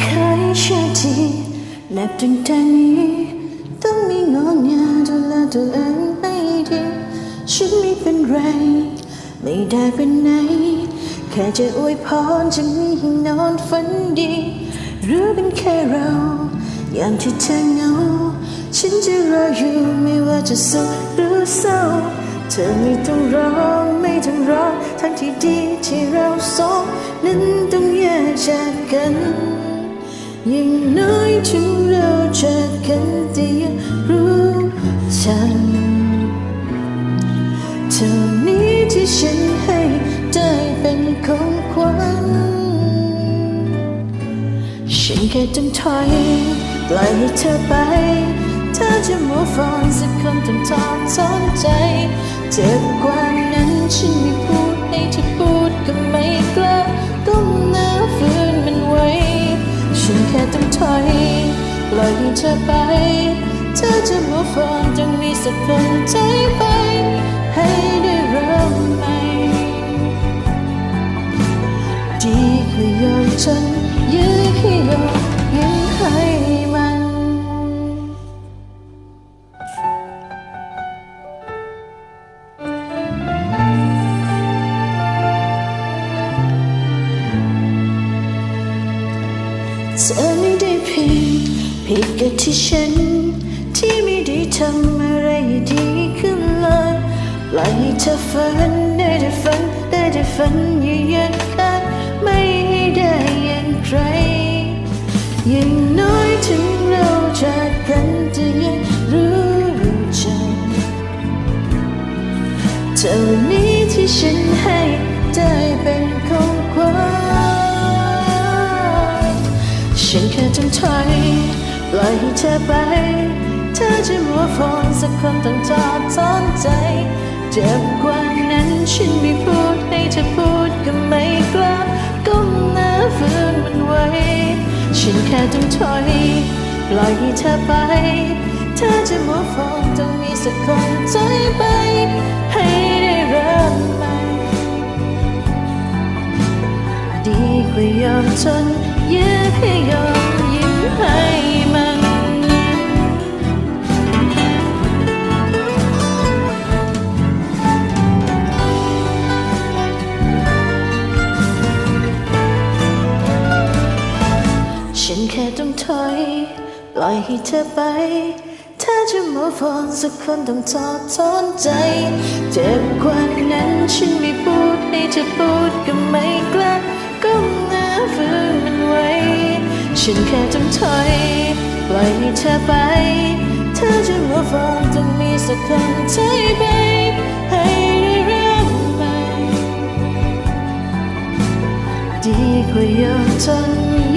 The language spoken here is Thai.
เคยเชื่อทีแลบถึงแต่นี้ต้องมีงอนงาดูแลตัวเองไม่ดีฉันไม่เป็นไร ไม่ได้เป็นไหน แค่จะอวยพรจะมีให้นอนฝันดี หรือเป็นแค่เรายามที่เธอเหงา ฉันจะรออยู่ไม่ว่าจะสุขหรือเศร้า เธอไม่ต้องร้องไม่ต้องร้องทั้งที่ดีที่เราสองนั้นต้องแยกจากกันอย่างน้อยถึงเราจากกันแต่ยังรู้ทันเท่านี้ที่ฉันให้ได้เป็นของขวัญฉันแค่ต้องถอยปล่อยให้เธอไป ธอจะมัวฟังสักคำต้องทอนสนใจ เจ็บกว่านั้นฉันไม่พูดให้เธอพูดก็ไม่กล้าก้มหน้าฝืนมันไว้ ฉันแค่ต้องถอยปล่อยให้เธอไป เธอจะมัวฟังต้องมีสักคนใจไป ให้ได้เริ่มใหม่ดีกว่ายอมจน เธอไม่ได้ผิดผิดกับที่ฉัน ที่ไม่ได้ทำอะไรดีขึ้นเลยปล่อยให้เธอฝันได้แต่ฝันได้แต่ฝันอยู่อย่างนั้นไม่ให้ได้อย่างใครอย่างน้อยถึงเราจากกันจะยังรู้ใจเท่านี้ที่ฉันให้ได้ ปล่อยให้เธอไป เธอจะมัวฟังสักคนต้องทอดทอนใจ เจ็บกว่านั้นฉันไม่พูดให้เธอพูดก็ไม่กล้าก้มหน้าฝืนมันไว้ ฉันแค่ต้องถอยปล่อยให้เธอไป เธอจะมัวฟังต้องมีสักคนใจไป ให้ได้เริ่มใหม่ ดีกว่ายอมทนยื้อให้ยอม ฉันแค่ต้องถอย ปล่อยให้เธอไป ถ้าจะมาฟังสักคนต้องทอดทอนใจ เจ็บกว่านั้นฉันไม่พูดให้เธอพูดก็ไม่กล้าก้มหน้าฝืนมันไว้ ฉันแค่ต้องถอย ปล่อยให้เธอไปเธอจะมาฟังต้องมีสักคนใจไปให้ได้เริ่มใหม่ดีกว่ายอมทน